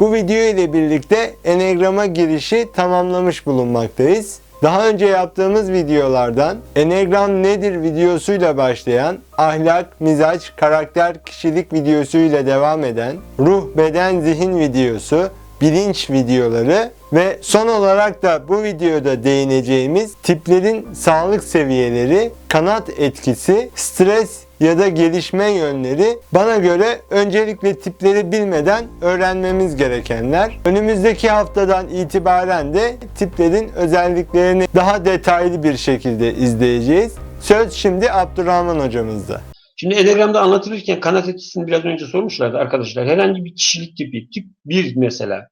Bu video ile birlikte Enneagram'a girişi tamamlamış bulunmaktayız. Daha önce yaptığımız videolardan Enneagram nedir videosuyla başlayan ahlak, mizaç, karakter, kişilik videosuyla devam eden ruh, beden, zihin videosu, bilinç videoları ve son olarak da bu videoda değineceğimiz tiplerin sağlık seviyeleri, kanat etkisi, stres ya da gelişme yönleri bana göre öncelikle tipleri bilmeden öğrenmemiz gerekenler. Önümüzdeki haftadan itibaren de tiplerin özelliklerini daha detaylı bir şekilde izleyeceğiz. Söz şimdi Abdurrahman hocamızda. Şimdi Enneagram'da anlatılırken kanat etkisini biraz önce sormuşlardı arkadaşlar. Herhangi bir kişilik tipi, tip 1 mesela,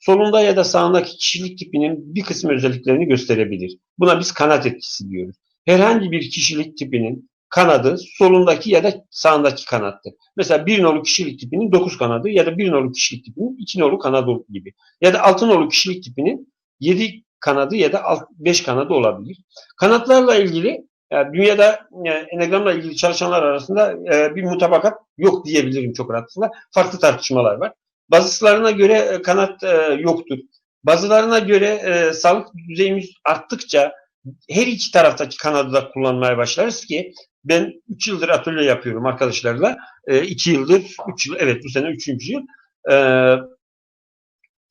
solunda ya da sağındaki kişilik tipinin bir kısım özelliklerini gösterebilir. Buna biz kanat etkisi diyoruz. Herhangi bir kişilik tipinin kanadı solundaki ya da sağındaki kanattır. Mesela bir nolu kişilik tipinin 9 kanadı ya da bir nolu kişilik tipinin 2 nolu kanadı gibi. Ya da 6 nolu kişilik tipinin 7 kanadı ya da 5 kanadı olabilir. Kanatlarla ilgili yani dünyada yani Enneagram'la ilgili çalışanlar arasında e, bir mutabakat yok diyebilirim çok rahatlıkla. Farklı tartışmalar var. Bazılarına göre e, kanat e, yoktur. Bazılarına göre e, sağlık düzeyimiz arttıkça her iki taraftaki kanadı da kullanmaya başlarız ki ben 3 yıldır atölye yapıyorum arkadaşlarla. 2 yıldır, 3 yıl, evet bu sene 3. yıl. E,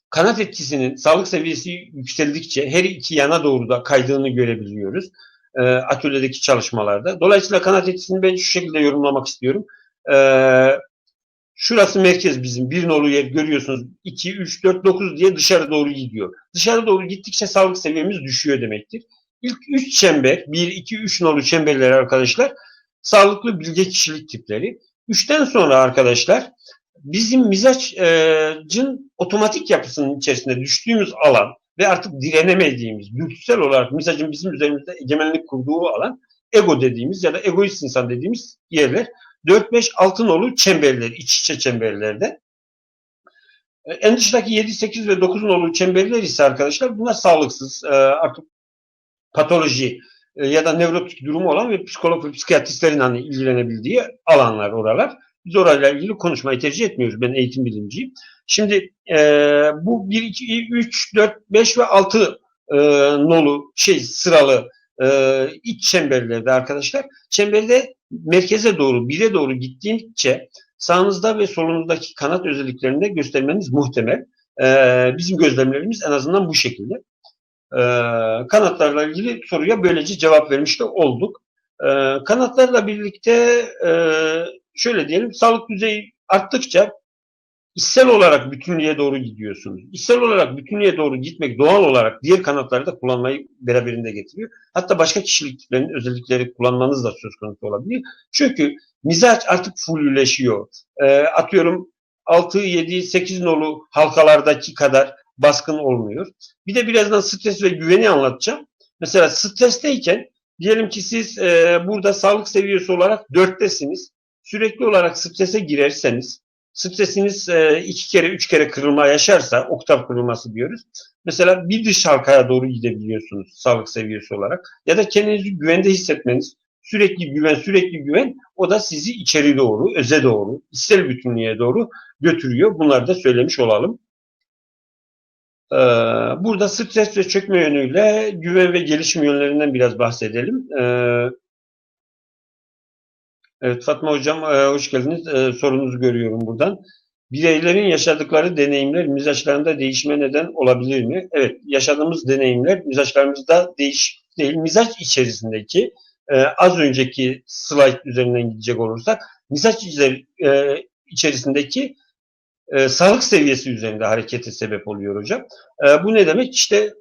kanat etkisinin sağlık seviyesi yükseldikçe her iki yana doğru da kaydığını görebiliyoruz e, atölyedeki çalışmalarda. Dolayısıyla kanat etkisini ben şu şekilde yorumlamak istiyorum. E, şurası merkez bizim. Bir nolu yer görüyorsunuz. 2, 3, 4, 9 diye dışarı doğru gidiyor. Dışarı doğru gittikçe sağlık seviyemiz düşüyor demektir. İlk 3 çember, 1, 2, 3 nolu çemberler arkadaşlar sağlıklı bilge kişilik tipleri. 3'ten sonra arkadaşlar bizim mizaçın otomatik yapısının içerisinde düştüğümüz alan ve artık direnemediğimiz, dürtüsel olarak mizacın bizim üzerimizde egemenlik kurduğu alan ego dediğimiz ya da egoist insan dediğimiz yerler 4-5-6 nolu çemberler, iç içe çemberlerde. En dıştaki 7, 8 ve 9 nolu çemberler ise arkadaşlar bunlar sağlıksız, artık patoloji ya da nevrotik durumu olan ve psikolog ve psikiyatristlerin hani ilgilenebildiği alanlar oralar. Biz orayla ilgili konuşmayı tercih etmiyoruz. Ben eğitim bilimciyim. Şimdi e, bu 1, 2, 3, 4, 5 ve 6 e, nolu şey sıralı e, iç çemberlerde arkadaşlar. Çemberde merkeze doğru, 1'e doğru gittikçe sağınızda ve solunuzdaki kanat özelliklerinde göstermeniz muhtemel. E, bizim gözlemlerimiz en azından bu şekilde. E, kanatlarla ilgili soruya böylece cevap vermiş de olduk. E, kanatlarla birlikte e, şöyle diyelim sağlık düzeyi arttıkça içsel olarak bütünlüğe doğru gidiyorsunuz. İçsel olarak bütünlüğe doğru gitmek doğal olarak diğer kanatları da kullanmayı beraberinde getiriyor. Hatta başka kişiliklerin özellikleri kullanmanız da söz konusu olabilir. Çünkü mizaç artık fullleşiyor. E, atıyorum 6, 7, 8 nolu halkalardaki kadar baskın olmuyor. Bir de birazdan stres ve güveni anlatacağım. Mesela stresteyken diyelim ki siz e, burada sağlık seviyesi olarak 4'tesiniz. Sürekli olarak strese girerseniz stresiniz e, iki kere üç kere kırılma yaşarsa oktav kırılması diyoruz. Mesela bir dış halkaya doğru gidebiliyorsunuz sağlık seviyesi olarak. Ya da kendinizi güvende hissetmeniz sürekli güven sürekli güven o da sizi içeri doğru öze doğru içsel bütünlüğe doğru götürüyor. Bunları da söylemiş olalım. Ee, burada stres ve çökme yönüyle güven ve gelişim yönlerinden biraz bahsedelim. Ee, Evet Fatma Hocam e, hoş geldiniz. E, sorunuzu görüyorum buradan. Bireylerin yaşadıkları deneyimler mizaçlarında değişme neden olabilir mi? Evet yaşadığımız deneyimler mizaçlarımızda değiş değil. Mizaç içerisindeki e, az önceki slide üzerinden gidecek olursak mizaç e, içerisindeki e, sağlık seviyesi üzerinde harekete sebep oluyor hocam. E, bu ne demek? İşte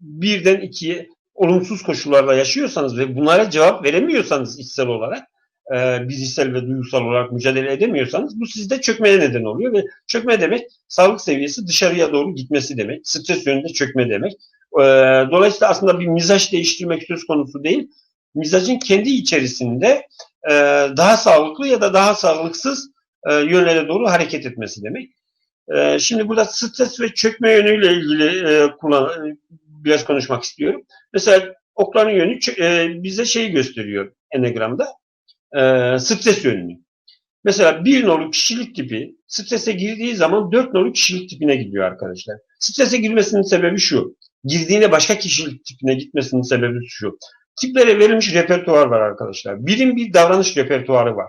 birden ikiye olumsuz koşullarla yaşıyorsanız ve bunlara cevap veremiyorsanız içsel olarak e, fizitsel ve duygusal olarak mücadele edemiyorsanız bu sizde çökmeye neden oluyor ve çökme demek sağlık seviyesi dışarıya doğru gitmesi demek. Stres yönünde çökme demek. E, dolayısıyla aslında bir mizaç değiştirmek söz konusu değil. Mizacın kendi içerisinde e, daha sağlıklı ya da daha sağlıksız e, yönlere doğru hareket etmesi demek. E, şimdi burada stres ve çökme yönüyle ilgili e, e, biraz konuşmak istiyorum. Mesela okların yönü bize şeyi gösteriyor enegramda e, stres yönünü. Mesela bir nolu kişilik tipi strese girdiği zaman dört nolu kişilik tipine gidiyor arkadaşlar. Strese girmesinin sebebi şu. Girdiğinde başka kişilik tipine gitmesinin sebebi şu. Tiplere verilmiş repertuar var arkadaşlar. Birin bir davranış repertuarı var.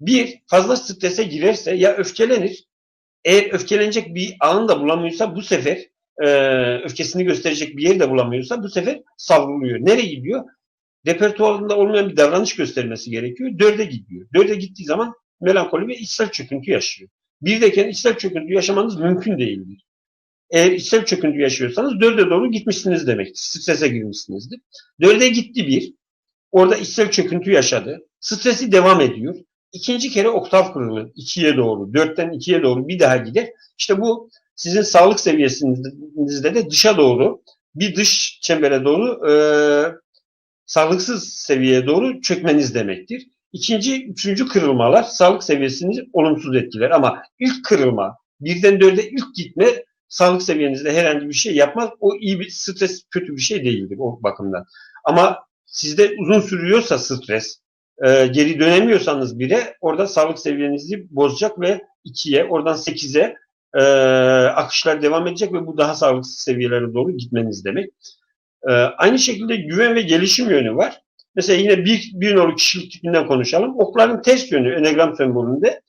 Bir, fazla strese girerse ya öfkelenir. Eğer öfkelenecek bir anı da bulamıyorsa bu sefer e, öfkesini gösterecek bir yer de bulamıyorsa bu sefer savruluyor. Nereye gidiyor? Repertuarında olmayan bir davranış göstermesi gerekiyor. Dörde gidiyor. Dörde gittiği zaman melankoli ve içsel çöküntü yaşıyor. Birdeyken içsel çöküntü yaşamanız mümkün değildir. Eğer içsel çöküntü yaşıyorsanız dörde doğru gitmişsiniz demektir. Strese girmişsinizdir. Dörde gitti bir. Orada içsel çöküntü yaşadı. Stresi devam ediyor. İkinci kere oktav kırılır. ikiye doğru. Dörtten ikiye doğru bir daha gider. İşte bu sizin sağlık seviyesinizde de dışa doğru bir dış çembere doğru e, sağlıksız seviyeye doğru çökmeniz demektir. İkinci, üçüncü kırılmalar sağlık seviyesini olumsuz etkiler. Ama ilk kırılma, birden dörde ilk gitme sağlık seviyenizde herhangi bir şey yapmaz. O iyi bir stres kötü bir şey değildir o bakımdan. Ama sizde uzun sürüyorsa stres, e, geri dönemiyorsanız bile orada sağlık seviyenizi bozacak ve ikiye, oradan sekize e, akışlar devam edecek ve bu daha sağlıksız seviyelere doğru gitmeniz demek. E, aynı şekilde güven ve gelişim yönü var. Mesela yine bir, bir nolu kişilik tipinden konuşalım. Okların ters yönü enegram sembolünde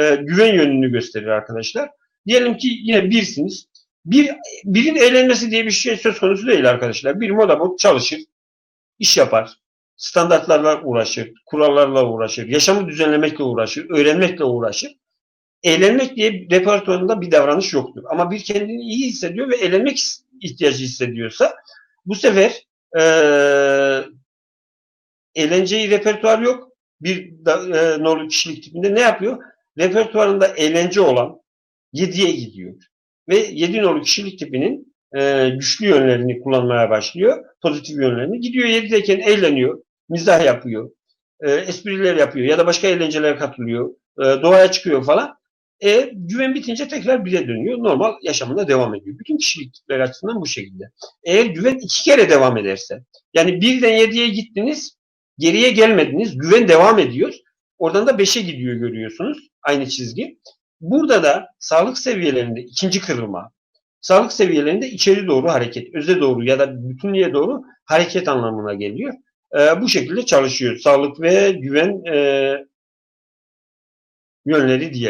e, güven yönünü gösterir arkadaşlar. Diyelim ki yine birsiniz. Bir, birin eğlenmesi diye bir şey söz konusu değil arkadaşlar. Bir moda mod çalışır, iş yapar, standartlarla uğraşır, kurallarla uğraşır, yaşamı düzenlemekle uğraşır, öğrenmekle uğraşır. Eğlenmek diye repertuarında bir davranış yoktur. Ama bir kendini iyi hissediyor ve eğlenmek ihtiyacı hissediyorsa bu sefer e, eğlenceyi repertuar yok. Bir da, e, nolu kişilik tipinde ne yapıyor? Repertuarında eğlence olan 7'ye gidiyor. Ve 7 nolu kişilik tipinin e, güçlü yönlerini kullanmaya başlıyor. Pozitif yönlerini. Gidiyor 7'deyken eğleniyor. Mizah yapıyor. E, espriler yapıyor. Ya da başka eğlencelere katılıyor. E, doğaya çıkıyor falan. E, güven bitince tekrar bire dönüyor. Normal yaşamına devam ediyor. Bütün kişilik tipleri açısından bu şekilde. Eğer güven iki kere devam ederse, yani birden yediye gittiniz, geriye gelmediniz, güven devam ediyor. Oradan da beşe gidiyor görüyorsunuz. Aynı çizgi. Burada da sağlık seviyelerinde ikinci kırılma, sağlık seviyelerinde içeri doğru hareket, öze doğru ya da bütünlüğe doğru hareket anlamına geliyor. E, bu şekilde çalışıyor. Sağlık ve güven e, yönleri diye.